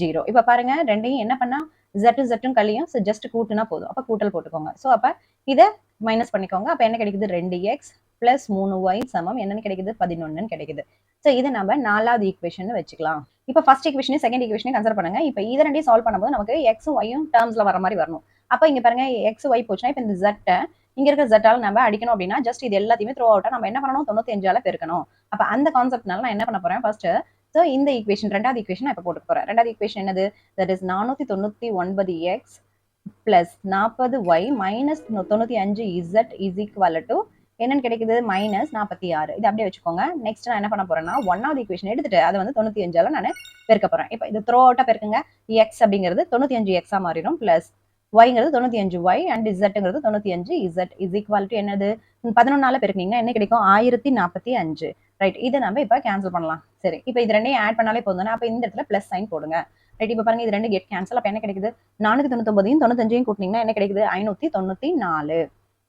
zero இப்போ பாருங்க ரெண்டையும் என்ன பண்ணா? ஜெட்டு ஜெட்டும் கழியும். ஸோ ஜஸ்ட் கூட்டுனா போதும். அப்போ கூட்டல் போட்டுக்கோங்க. ஸோ அப்போ இதை மைனஸ் பண்ணிக்கோங்க. அப்போ என்ன கிடைக்குது? ரெண்டு எக்ஸ் பிளஸ் மூணு ஒய் சமம். என்னன்னு கிடைக்குது? பதினொன்னு கிடைக்குது. ஸோ இதை நம்ம நாலாவது ஈக்குவேஷன் வச்சுக்கலாம். இப்போ ஃபர்ஸ்ட் ஈக்குவேஷனையும் செகண்ட் ஈக்குவேஷனையும் கன்சிடர் பண்ணுங்க. இப்போ இதை ரெண்டையும் சால்வ் பண்ணும்போது நமக்கு எக்ஸும் ஒய்யும் டேர்ம்ஸில் வர மாதிரி வரணும். அப்போ இங்கே பாருங்க எக்ஸ் ஒய் போச்சுன்னா இப்போ இந்த ஜெட்டை இங்க இருக்க ஜெட்டால நம்ம அடிக்கணும் அப்படின்னா ஜஸ்ட் இது எல்லாத்தையுமே த்ரோ அவுட்டா நம்ம என்ன பண்ணணும்? தொண்ணூத்தி அஞ்சால பெருக்கணும். அப்ப அந்த கான்செப்ட்னால நான் என்ன பண்ண போறேன்? ஃபர்ஸ்ட் ஸோ இந்த ஈக்குவேஷன் ரெண்டாவது ஈக்குவேஷன் இப்போ போட்டு போறேன். ரெண்டாவது ஈக்குவேஷன் என்னது? தட் இஸ் நானூத்தி தொண்ணூத்தி ஒன்பது எக்ஸ் பிளஸ் நாற்பது ஒய் மைனஸ் தொண்ணூத்தி அஞ்சு இசட் இஸ் ஈக்குவல் டு என்னன்னு கிடைக்குது? மைனஸ் நாற்பத்தி ஆறு. இது அப்படியே வச்சுக்கோங்க. நெக்ஸ்ட் நான் என்ன பண்ண போறேன்னா ஒன்னாவது ஈக்குவேஷன் எடுத்துட்டு அதை வந்து தொண்ணூத்தி அஞ்சால நான் பெருக்க போறேன். இப்போ இது த்ரோ அவுட்டா பெருக்குங்க. எக்ஸ் அப்படிங்கிறது தொண்ணூத்தி அஞ்சு எக்ஸா மாறிடும். பிளஸ் ஒய்ங்கிறது தொண்ணூத்தி அஞ்சு ஒய் அண்ட் இசட்டுங்கிறது தொண்ணூத்தி அஞ்சு இசட் இஸ் ஈக்குவல் என்னது? பதினொன்னால பெருக்குனீங்கன்னா என்ன கிடைக்கும்? ஆயிரத்தி நாற்பத்தி அஞ்சு. ரைட் இதை நம்ம இப்போ கேன்சல் பண்ணலாம். சரி இப்போ இது ரெண்டையும் ஆட் பண்ணாலே போதும் அப்போ இந்த இடத்துல பிளஸ் சைன் போடுங்க. ரைட் இப்போ பாருங்க இது ரெண்டு கெட் கேன்சல் அப்போ என்ன கிடைக்குது? நானூத்தி தொண்ணூத்தொன்பதையும் தொண்ணூத்தஞ்சையும் கூட்டினீங்கன்னா என்ன கிடைக்குது? ஐநூத்தி தொண்ணூத்தி நாலு.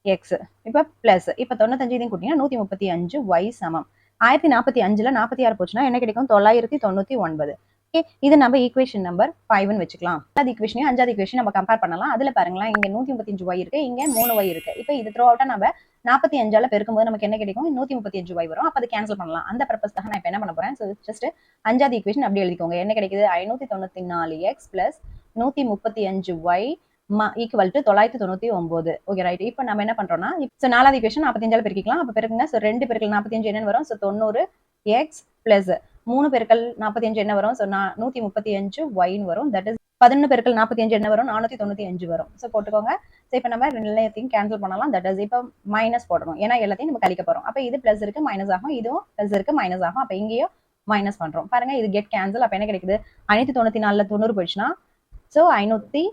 எக்ஸ் இப்போ பிளஸ் இப்போ தொண்ணூத்தஞ்சு இதையும் கூட்டிங்கன்னா நூத்தி முப்பத்தி அஞ்சு ஒய் சமம். ஆயிரத்தி நாற்பத்தி அஞ்சுல நாற்பத்தி ஆறு போச்சுன்னா என்ன கிடைக்கும்? தொள்ளாயிரத்தி தொண்ணூத்தி ஒன்பது. ஓகே இது நம்ம ஈக்குவேஷன் நம்பர் ஃபைவ்னு வச்சுக்கலாம். அது ஈக்குவேஷனையும் அஞ்சாவது ஈக்குவேஷன் நம்ம கம்பேர் பண்ணலாம். அதுல பாருங்களேன் இங்க நூத்தி முப்பத்தஞ்சு ஒய் இருக்கு இங்க மூணு ஒய் இருக்கு. இப்போ இது த்ரூ அவுட்டா நம்ம நாற்பத்தி அஞ்சால பெருக்கும்போது நமக்கு என்ன கிடைக்கும்? நூத்தி முப்பத்தி அஞ்சு ஒய் வரும். அப்போ அது கேன்சல் பண்ணலாம். அந்த பர்பஸ்க்காக நான் இப்போ என்ன பண்ண போறேன்? ஸோ ஜஸ்ட் அஞ்சாவது ஈக்குவேஷன் அப்படி எழுதிக்கோங்க. என்ன கிடைக்குது? ஐநூத்தி தொண்ணூத்தி நாலு எக்ஸ் பிளஸ் நூத்தி முப்பத்தி அஞ்சு ஒய் ஈக்குவல் டு தொள்ளாயிரத்தி தொண்ணூத்தி ஒன்பது. ஓகே ரைட் இப்போ நம்ம என்ன பண்றோம்னா ஸோ நாலாவது ஈக்குவேஷன் நாற்பத்தஞ்சால பெருக்கிக்கலாம். அப்போ பெருக்குங்க. ஸோ ரெண்டு பெருக்கல் நாற்பத்தஞ்சு என்னன்னு வரும். ஸோ தொண்ணூறு எக்ஸ் பிளஸ் மூணு பேருக்கள் நாற்பத்தி அஞ்சு என்ன வரும்? ஸோ நான் நூத்தி முப்பத்தி அஞ்சு ஒயின் வரும். தட் இஸ் பதினொன்று பேருக்கள் நாற்பத்தி அஞ்சு என்ன வரும்? நானூத்தி தொண்ணூத்தி அஞ்சு வரும். ஸோ போட்டுக்கோங்க. ஸோ இப்போ நம்ம எல்லாத்தையும் கேன்சல் பண்ணலாம். தட் இஸ் இப்போ மைனஸ் போடணும். ஏன்னா எல்லாத்தையும் நம்ம கழிக்க போறோம். அப்போ இது பிளஸ் இருக்கு மைனஸ் ஆகும். இதுவும் பிளஸ் இருக்கு மைனஸ் ஆகும். அப்போ இங்கேயும் மைனஸ் பண்றோம். பாருங்க இது கெட் கேன்சல் அப்போ என்ன கிடைக்குது? ஐநூத்தி தொண்ணூத்தி நாலுல தொண்ணூறு போயிடுச்சுன்னா ஸோ ஐநூத்தி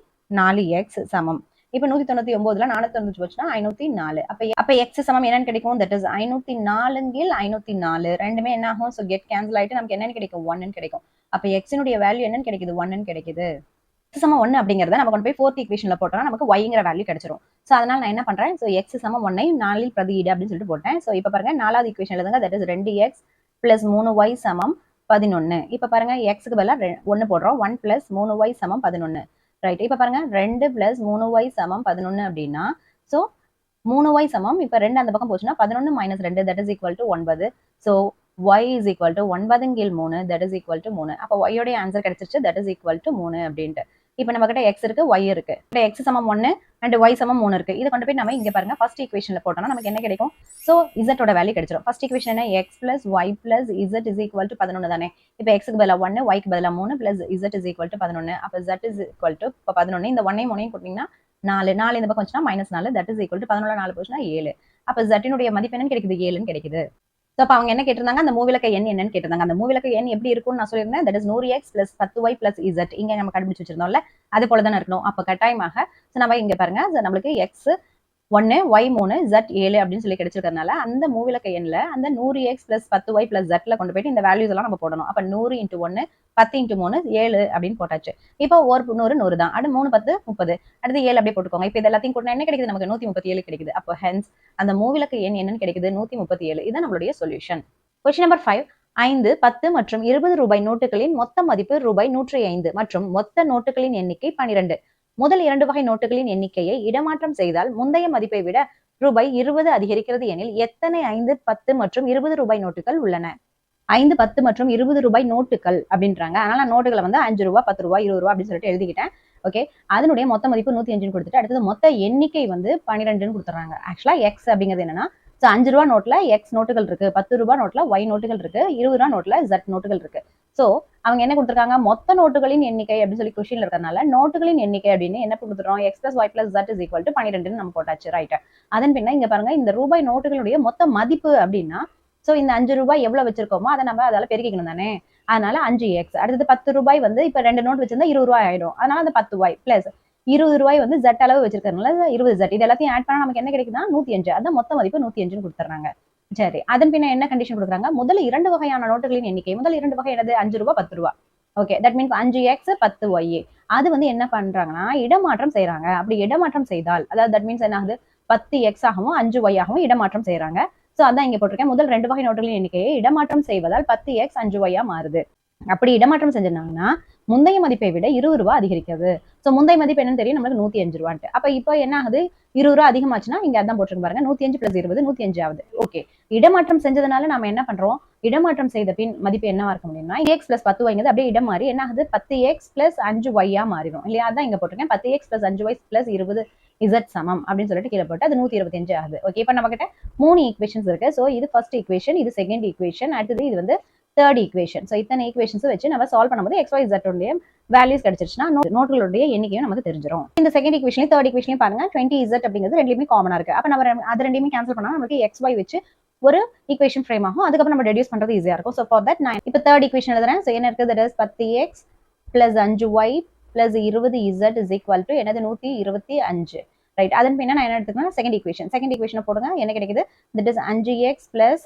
நாலு எக்ஸ் சமம். இப்போ நூத்தி தொண்ணூத்தி ஒன்பதுல நானூத்தி தொண்ணூத்தி போச்சுன்னா ஐநூத்தி நாலு. அப்ப அப்ப எக்ஸ் சமம் என்னன்னு கிடைக்கும்? தட் இஸ் ஐநூத்தி நாலுங்கில் ஐநூத்தி நாலு. ரெண்டுமே என்ன ஆகும்? ஸோ கெட் கேன்சல் ஆயிட்டு நமக்கு என்னன்னு கிடைக்கும்? ஒன்னு கிடைக்கும். அப்ப எக்ஸினுடைய வேல்யூ என்னன்னு கிடைக்குது? ஒன்னு கிடைக்குது. எக்ஸ் சமம் ஒன்னு அப்படிங்கறத நம்ம கொண்டு போய் ஃபோர்த் ஈக்குவேஷன்ல போட்டோம்னா நமக்கு ஒய்ங்கிற வேல்யூ கிடைச்சிரும். ஸோ அதனால நான் என்ன பண்றேன்? ஸோ எக்ஸ் சமம் ஒன்னையும் நாலில் பிரதியீடு அப்படின்னு சொல்லிட்டு போட்டேன். ஸோ இப்போ பாருங்க நாலாவது ஈக்குவேஷன் எழுதுங்க தட் இஸ் ரெண்டு எக்ஸ் பிளஸ் மூணு ஒய் சமம் பதினொன்னு. இப்போ பாருங்க எக்ஸுக்கு பதிலாக ஒன்னு போடுறோம். ஒன் பிளஸ் மூணு ஒய் சமம் பதினொன்னு. ரைட் இப்போ பாருங்க ரெண்டு பிளஸ் மூணு ஒய் சமம் பதினொன்னு அப்படின்னா ஸோ மூணு ஒய் சமம் இப்போ ரெண்டு அந்த பக்கம் போச்சுன்னா பதினொன்று மைனஸ் ரெண்டு தட் இஸ் ஈக்குவல் டு ஒன்பது. So y is equal to ஒன்பதும் மூணு தட் இஸ் ஈக்குவல் டு மூணு. அப்போ ஒய்யோடைய ஆன்சர் கிடைச்சிருச்சு தட் இஸ் ஈக்குவல் டு மூணு அப்படின்ட்டு. இப்போ நம்ம கிட்ட எக்ஸ் இருக்கு ஒய் இருக்கு. எக்ஸ் சமம் ஒன்னு அண்ட் ஒய் சமம் மூணு இருக்கு. இதை கொண்டு போய் நம்ம இங்க பாருங்க ஃபர்ஸ்ட் ஈக்குவேஷன்ல போட்டோம்னா நமக்கு என்ன கிடைக்கும்? ஸோ இசட்டோட வேல்யூ கிடைச்சிடும் ஃபர்ஸ்ட் ஈக்குவேஷன் என்ன? X plus y plus z is equal to பதினொன்று தானே? இப்போ எக்ஸுக்கு பதிலாக ஒன்று ஒய்க்கு பதிலாக மூணு plus z is equal to பதினொன்று அப்போ ஜட் இஸ் ஈக்குவல் டு இப்போ பதினொன்று இந்த ஒன்னையும் மூணையும் கொடுத்தீங்கன்னா நாலு. நாலு இந்த பக்கம் வச்சுன்னா மைனஸ் நாலு. தட் இஸ் ஈக்குவல் டு பதினொன்று நாலு போச்சுன்னா ஏழு. அப்போ ஜட்டினுடைய மதிப்பு என்னன்னு கிடைக்குது? ஏழுன்னு கிடைக்குது. ஸோ அப்போ அவங்க என்ன கேட்டிருந்தாங்க? அந்த மூவிலக்க எண் என்னன்னு கேட்டிருந்தாங்க. அந்த மூவிலக்க எண் எப்படி இருக்கும்னு நான் சொல்லியிருந்தேன். தட் இஸ் நூறு எக்ஸ் பிளஸ் பத்து ஒய் பிளஸ் இசட் இங்கே நம்ம கண்டுபிடிச்சு வச்சிருந்தோம்ல. அது போல தானே இருக்கணும். அப்போ கட்டாயமாக ஸோ நம்ம இங்கே பாருங்க. நம்மளுக்கு எக்ஸ் ஒன்னு ஒய் மூணு ஜட் ஏழு அப்படின்னு சொல்லி கிடைச்சிருக்கிறதுனால அந்த மூவில எண்ணில் அந்த நூறு எக்ஸ் பிளஸ் பத்து ஒய் பிளஸ் ஜட்ல கொண்டு போயிட்டு இந்த வேல்யூஸ் எல்லாம் நம்ம போடணும். அப்போ நூறு இன்ட்டு ஒன்று பத்து இன்ட்டு மூணு ஏழு அப்படின்னு போட்டாச்சு. இப்போ ஒரு நூறு நூறு தான். அடுத்து மூணு பத்து முப்பது. அடுத்து ஏழு அப்படியே போட்டுக்கோங்க. இப்போ இது எல்லாத்தையும் கூட்டினா என்ன கிடைக்குது நமக்கு? நூற்றி முப்பத்தி ஏழு கிடைக்குது. அப்போ ஹென்ஸ் அந்த மூவிலக்க எண் என்னன்னு கிடைக்குது? நூற்றி முப்பத்தி ஏழு. இதுதான் நம்மளுடைய சொல்யூஷன் கொஸ்டின் நம்பர் ஃபைவ் ஐந்து பத்து மற்றும் இருபது ரூபாய் நோட்டுகளின் மொத்த மதிப்பு ரூபாய் நூற்றி ஐந்து மற்றும் மொத்த நோட்டுகளின் எண்ணிக்கை பனிரெண்டு முதல் இரண்டு வகை நோட்டுகளின் எண்ணிக்கையை இடமாற்றம் செய்தால் முந்தைய மதிப்பை விட ரூபாய் இருபது அதிகரிக்கிறது எனில் எத்தனை ஐந்து பத்து மற்றும் இருபது ரூபாய் நோட்டுகள் உள்ளன? ஐந்து பத்து மற்றும் இருபது ரூபாய் நோட்டுகள் அப்படின்றாங்க. அதனால நான் நோட்டுகளை வந்து அஞ்சு ரூபாய் பத்து ரூபாய் இருபது ரூபாய் அப்படின்னு சொல்லிட்டு எழுதிக்கிட்டேன். ஓகே அதனுடைய மொத்த மதிப்பு நூத்தி அஞ்சுன்னு கொடுத்துட்டு அடுத்தது மொத்த எண்ணிக்கை வந்து பன்னிரெண்டுன்னு கொடுத்துறாங்க ஆக்சுவலா எக்ஸ் அப்படிங்கிறது என்னன்னா ஸோ அஞ்சு ரூபா நோட்ல எக்ஸ் நோட்டுகள் இருக்கு பத்து ரூபா நோட்ல ஒய் நோட்டுகள் இருக்கு இருபது ரூபா நோட்ல ஜெட் நோட்டுகள் இருக்கு. ஸோ அவங்க என்ன கொடுத்துருக்காங்க? மொத்த நோட்டுகளின் எண்ணிக்கை அப்படின்னு சொல்லி கொஸ்டின்ல இருக்கிறதுனால நோட்டுகளின் எண்ணிக்கை அப்படின்னு என்ன கொடுத்துறோம் x plus y plus z is equal to பன்னிரெண்டுன்னு நம்ம போட்டாச்சு ரைட் அதன் பின்ன இங்க பாருங்க இந்த ரூபாய் நோட்டுகளுடைய மொத்த மதிப்பு அப்படின்னா ஸோ இந்த அஞ்சு ரூபாய் எவ்வளவு வச்சிருக்கோமோ அதை நம்ம அதால பெருக்கிக்கணும் தானே? அதனால அஞ்சு எக்ஸ் அடுத்தது பத்து ரூபாய் வந்து இப்ப ரெண்டு நோட் வச்சிருந்தா இருபது ரூபாய் ஆயிடும். அதனால அந்த பத்து ரூபாய் பிளஸ் இருபது ரூபாய் வந்து ஜெட் அளவு வச்சிருக்கிறதுனால இருபது ஜெட் இது எல்லாத்தையும் ஆட் பண்ணா நமக்கு என்ன கிடைக்குதுன்னா நூத்தி அஞ்சு. அதான் மொத்த மதிப்பு நூத்தி அஞ்சுன்னு கொடுத்துறாங்க சரி அதன் பின்ன என்ன கண்டிஷன் கொடுக்குறாங்க? முதல்ல இரண்டு வகையான நோட்டுகளின் எண்ணிக்கை. முதல் இரண்டு வகை என்னது? அஞ்சு ரூபாய் பத்து ரூபாய். ஓகே தட் மீன்ஸ் அஞ்சு எக்ஸ் பத்து ஒய் அது வந்து என்ன பண்றாங்கன்னா இடமாற்றம் செய்யறாங்க அப்படி இடமாற்றம் செய்தால் அதாவது தட் மீன்ஸ் என்ன ஆகுது? பத்து எக்ஸ் ஆகவும் அஞ்சு ஒய் ஆகவும் இடமாற்றம் செய்யறாங்க சோ அதான் இங்க போட்டிருக்கேன். முதல் ரெண்டு வகை நோட்டுகளின் எண்ணிக்கையை இடமாற்றம் செய்வதால் பத்து எக்ஸ் அஞ்சு ஒய்யா மாறுது. அப்படி இடமாற்றம் செஞ்சிருந்தாங்கன்னா முந்தைய மதிப்பை விட இருபது ரூபா அதிகரிக்கிறது சோ முந்தைய மதிப்பு என்னன்னு தெரியும் நம்மளுக்கு நூத்தி அஞ்சு ரூபான்ட்டு. அப்ப இப்போ என்ன ஆகுது? இருபது ரூபா அதிகமாச்சுன்னா இங்க அதான் போட்டிருக்கு பாருங்க நூத்தி அஞ்சு பிளஸ் இருபது நூத்தி அஞ்சு ஆகுது ஓகே இடமாற்றம் செஞ்சதுனால நாம என்ன பண்றோம்? இடமாற்றம் செய்த பின் மதிப்பு என்னவா இருக்க முடியும்னா எக்ஸ் பிளஸ் பத்து வைங்கிறது அப்படியே இடம் மாறி என்ன ஆகுது? பத்து எக்ஸ் பிளஸ் அஞ்சு ஒய்யா மாறிடும். இல்லையா? அதான் இங்க போட்டிருக்கேன். பத்து எக்ஸ் பிளஸ் அஞ்சு ஒய் பிளஸ் இருபது இசட் சமம் அப்படின்னு சொல்லிட்டு கீழே போட்டு அது நூத்தி இருபத்தஞ்சு ஆகுது. ஓகே இப்போ நம்ம கிட்ட மூணு ஈக்குவேஷன்ஸ் இருக்கு. ஸோ இது ஃபர்ஸ்ட் ஈக்குவேஷன் இது செகண்ட் ஈக்குவேஷன் அடுத்தது இது வந்து தேர்ட் ஈக்குவேஷன் ஸோ இத்தனை ஈக்குவேஷன்ஸ் வச்சு நம்ம சால்வ் பண்ணும்போது எக்ஸ் ஒய் Z உடைய வேல்யூஸ் கிடைச்சிருச்சுன்னா நோட்டுகளுடைய எண்ணிக்கையும் நமக்கு தெரிஞ்சிடும் இந்த செகண்ட் ஈக்குவேஷன் தேர்ட் ஈக்குவேஷன் பாருங்க டுவெண்ட்டி இசட் அப்படிங்கிறது ரெண்டுமே காமனா இருக்கு. அப்போ நம்ம அது ரெண்டுமே கேன்சல் பண்ணா நமக்கு எக்ஸ் ஒய் வச்சு ஒரு ஈக்குவேஷன் ஃப்ரேம் ஆகும். அதுக்கப்புறம் நம்ம ரெடியூஸ் பண்றது ஈஸியா இருக்கும். ஸோ ஃபார் தட் நான் இப்போ தேர்ட் ஈக்குவேஷன் எழுதுறேன். ஸோ என்ன இருக்குது தட் பத்து எக்ஸ் பிளஸ் அஞ்சு ஒய் பிளஸ் இருபது இசட் இஸ் ஈக்குவல் டு என்னது? நூத்தி இருபத்தி அஞ்சு. ரைட் அதன் பின்னா நான் என்ன எடுத்துக்கணும் செகண்ட் ஈக்குவேஷன் செகண்ட் ஈக்குவேஷனை போடுங்க. என்ன கிடைக்குது? தட் இஸ் அஞ்சு எக்ஸ் பிளஸ்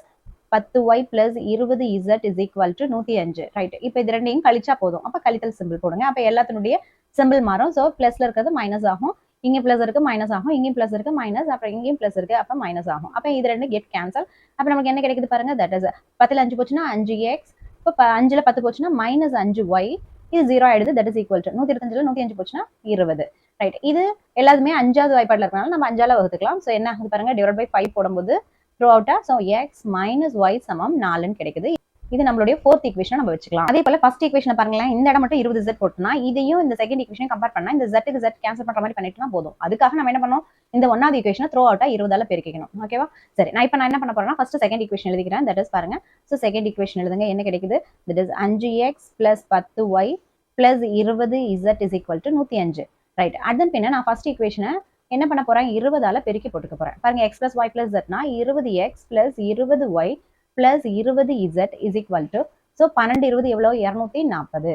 பத்து ஒய் பிளஸ் இருபது இசட் இஸ் ஈக்குவல் டு நூத்தி அஞ்சு. ரைட் இப்போ இது ரெண்டையும் கழிச்சா போதும். அப்ப கழித்தல் சிம்பிள் போடுங்க. அப்ப எல்லாத்தினுடைய சிம்பிள் மாறும். ஸோ பிளஸ்ல இருக்கிறது மைனஸ் ஆகும். இங்க பிளஸ் இருக்கு மைனஸ் ஆகும். இங்கேயும் பிளஸ் இருக்கு மைனஸ் அப்புறம் இங்கேயும் பிளஸ் இருக்கு அப்ப மைனஸ் ஆகும். அப்ப இது ரெண்டு கெட் கேன்சல் அப்ப நமக்கு என்ன கிடைக்குது பாருங்க? தட் இஸ் பத்துல அஞ்சு போச்சுன்னா அஞ்சு எக்ஸ் இப்போ ப- அஞ்சுல பத்து போச்சுன்னா மைனஸ் அஞ்சு ஒய் இது ஜீரோ ஆயிடுது. தட் இஸ் ஈக்குவல் டு நூத்தி இருபத்தஞ்சுல நூத்தி அஞ்சு போச்சுன்னா இருபது. ரைட் இது எல்லாத்துமே அஞ்சாவது வாய்ப்பாடுல இருக்கனால நம்ம அஞ்சால வகுத்துக்கலாம். ஸோ என்ன ஆகுது பாருங்க? டிவைட் பை ஃபைவ் போடும்போது த்ரூ அவுட்டா ஸோ எக்ஸ் மைனஸ் ஒய் சமம் நாலுன்னு கிடைக்குது. இது நம்மளுடைய ஃபோர்த் ஈக்குவேஷன் நம்ம வச்சுக்கலாம். அதே போல ஃபர்ஸ்ட் ஈக்குவேஷன் பாருங்களேன். இந்த இடம் மட்டும் இருபது Z போட்டுனா இதையும் இந்த செகண்ட் ஈக்குவேஷன் கம்பேர் பண்ணா இந்த Z ஜெட் கேன்சல் பண்ற மாதிரி பண்ணிட்டுனா போதும். அதுக்காக நம்ம என்ன பண்ணோம் இந்த ஒன்னாவது ஈக்குவேஷன் த்ரோ அவுட்டா இருபதால பெருக்கிக்கணும். ஓகேவா சரி நான் இப்போ நான் என்ன பண்ண போறேன்னா ஃபர்ஸ்ட் செகண்ட் ஈக்குவேஷன் எழுதிக்கிறேன். தட் இஸ் பாருங்க. ஸோ செகண்ட் ஈக்குவேஷன் எழுதுங்க. என்ன கிடைக்குது? தட் இஸ் அஞ்சு எக்ஸ் பிளஸ் பத்து ஒய் பிளஸ் இருபது இசட் இஸ் ஈக்குவல் டு நூத்தி அஞ்சு. ரைட் அதன் பின்ன நான் ஃபர்ஸ்ட் ஈக்குவேஷனை என்ன பண்ண போறேன்? இருபதால பெருக்கி போட்டுக்க போறேன். பாருங்க எக்ஸ் பிளஸ் ஒய் பிளஸ் ஜெட்னா இருபது எக்ஸ் பிளஸ் இருபது ஒய் பிளஸ் இருபது z is equal to so பன்னெண்டு இருபது எவ்வளோ இரநூத்தி நாற்பது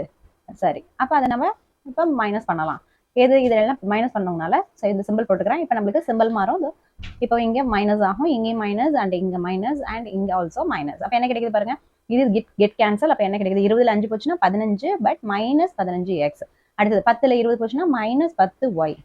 சரி அப்போ அதை நம்ம இப்போ மைனஸ் பண்ணலாம். எது இதெல்லாம் மைனஸ் பண்ணவங்கனால ஸோ இந்த சிம்பிள் போட்டுக்கிறேன். இப்போ நம்மளுக்கு சிம்பிள் மாறும். இப்போ இங்கே மைனஸ் ஆகும் இங்கே மைனஸ் அண்ட் இங்கே மைனஸ் அண்ட் இங்கே ஆல்சோ மைனஸ் அப்போ என்ன கிடைக்குது பாருங்க? இது கெட் கெட் கேன்சல் அப்போ என்ன கிடைக்குது? இருபதுல அஞ்சு போச்சுன்னா பதினஞ்சு பட் மைனஸ் பதினஞ்சு எக்ஸ் அடுத்தது பத்துல இருபது போச்சுன்னா மைனஸ் பத்து ஒய்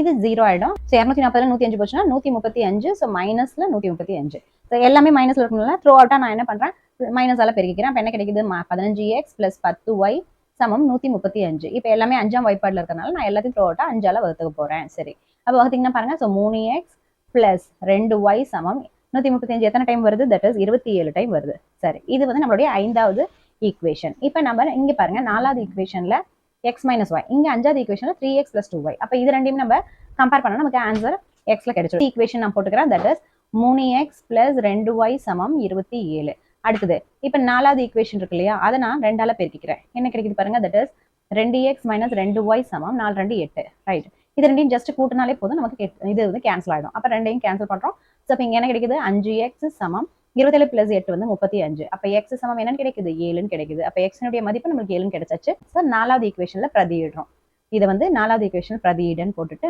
இது ஜீரோ ஆயிடும். ஸோ இரநூத்தி நாற்பதுல நூற்றி அஞ்சு போச்சுன்னா நூற்றி முப்பத்தி அஞ்சு ஸோ மைனஸ்ல நூற்றி முப்பத்தி அஞ்சு ஸோ எல்லாமே மைனஸ்ல இருக்கணும்ல த்ரோ அவுட்டாக நான் என்ன பண்ணுறேன் மைனஸால பெருக்கிக்கிறேன். அப்போ என்ன கிடைக்குது? பதினஞ்சு எக்ஸ் பிளஸ் பத்து ஒய் சமம் நூற்றி முப்பத்தி அஞ்சு இப்போ எல்லாமே அஞ்சாம் வாய்ப்பாடுல இருக்கனால நான் எல்லாத்தையும் த்ரோ அவுட்டாக அஞ்சால வகுத்துக்க போகிறேன் சரி. அப்போ வகுத்தீங்கன்னா பாருங்க. ஸோ மூணு எக்ஸ் ப்ளஸ் ரெண்டு ஒய் சமம் நூற்றி முப்பத்தி அஞ்சு எத்தனை டைம் வருது? தட் இஸ் இருபத்தி ஏழு டைம் வருது. சரி. இது வந்து நம்மளுடைய ஐந்தாவது ஈக்குவேஷன் இப்போ நம்ம இங்கே பாருங்க. நாலாவது ஈக்குவேஷனில் எக்ஸ் மைனஸ் ஒய் இங்க அஞ்சாவது ஈக்குவேஷன்ல three x plus two y அப்போ இது ரெண்டையும் நம்ம கம்பேர் பண்ணால் நமக்கு ஆன்சர் எக்ஸில் கிடைச்சிடும் ஈக்குவேஷன் நான் போட்டுக்கிறேன். தட் இஸ் மூணு எக்ஸ் பிளஸ் ரெண்டு ஒய் சமம் இருபத்தி ஏழு. அடுத்தது இப்போ நாலாவது ஈக்குவேஷன் இருக்கு இல்லையா? அதை நான் ரெண்டால பெருக்கிக்கிறேன். என்ன கிடைக்குது பாருங்க? தட் இஸ் ரெண்டு எக்ஸ் மைனஸ் ரெண்டு ஒய் சமம் நாலு ரெண்டு எட்டு. ரைட் இது ரெண்டையும் ஜஸ்ட் கூட்டினாலே போதும். நமக்கு இது வந்து கேன்சல் ஆயிடும். அப்போ ரெண்டையும் கேன்சல் பண்றோம். ஸோ இப்போ இங்க என்ன கிடைக்குது? அஞ்சு எக்ஸ் சமம் இருபத்தேழு பிளஸ் எட்டு வந்து முப்பத்தி அஞ்சு. அப்போ எக்ஸ் சமம் என்னன்னு கிடைக்குது? ஏழுன்னு கிடைக்குது. அப்போ எக்ஸினுடைய மதிப்பு நமக்கு ஏழுன்னு கிடைச்சாச்சு. ஸோ நாலாவது ஈக்குவேஷன்ல பிரதியிடுறோம். இதை வந்து நாலாவது ஈக்குவேஷன் பிரதியிடுன்னு போட்டுட்டு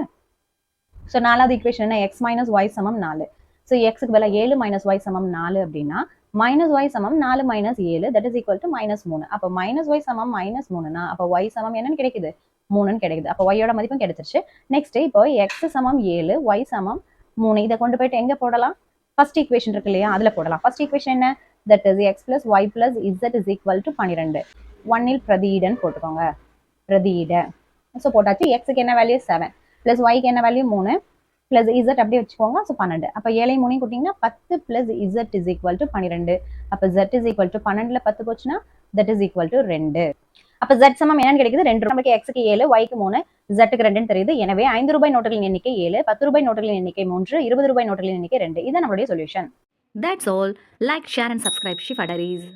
ஸோ நாலாவது ஈக்குவேஷன் என்ன? எக்ஸ் மைனஸ் ஒய் சமம் நாலு. ஸோ எக்ஸுக்கு பதிலாக ஏழு மைனஸ் ஒய் சமம் நாலு அப்படின்னா மைனஸ் ஒய் சமம் நாலு மைனஸ் ஏழு that is equal to minus மூணு. அப்போ மைனஸ் ஒய் சமம் மைனஸ் மூணுனா அப்போ ஒய் சமம் என்னன்னு கிடைக்குது? மூணுன்னு கிடைக்குது. அப்போ ஒய்யோட மதிப்பும் கிடைச்சிருச்சு. நெக்ஸ்ட் இப்போ எக்ஸ் சமம் ஏழு ஒய் சமம் மூணு. இதை கொண்டு போயிட்டு எங்க போடலாம்? ஃபர்ஸ்ட் ஈக்குவேஷன் இருக்கு இல்லையா? அதுல போடலாம். ஃபர்ஸ்ட் ஈக்குவேஷன் என்ன? That is x plus y plus z is equal to பன்னிரெண்டு. ஒன்னில் பிரதியிடன்னு போட்டுக்கோங்க. பிரதியிட. ஸோ போட்டாச்சு. எக்ஸுக்கு என்ன வேல்யூ செவன் ப்ளஸ் ஒய்க்கு என்ன வேல்யூ மூணு. பிளஸ் இசட் அப்படியே வச்சுக்கோங்க. ஸோ பன்னெண்டு. அப்போ ஏழை மூணையும் கொடுத்தீங்கன்னா பத்து plus z is equal to பன்னிரெண்டு. அப்போ ஜெட் இஸ் ஈக்குவல் டு பன்னெண்டுல பத்து போச்சுன்னா தட் இஸ் ஈக்குவல் டு ரெண்டு. அப்போ ஜெட் சமம் என்னன்னு கிடைக்குது? ரெண்டு. நமக்கு எக்ஸுக்கு ஏழு ஒய்க்கு மூணு. ஜட்டுக்கு ரெண்டுன்னு தெரியுது. எனவே ஐந்து ரூபாய் நோட்டுகளின் எண்ணிக்கை ஏழு பத்து ரூபாய் நோட்டுகளின் எண்ணிக்கை மூன்று இருபது ரூபாய் நோட்டுகளின் எண்ணிக்கை ரெண்டு. இதான் நம்மளுடைய solution that's all like share and subscribe she ஃபடரீஸ்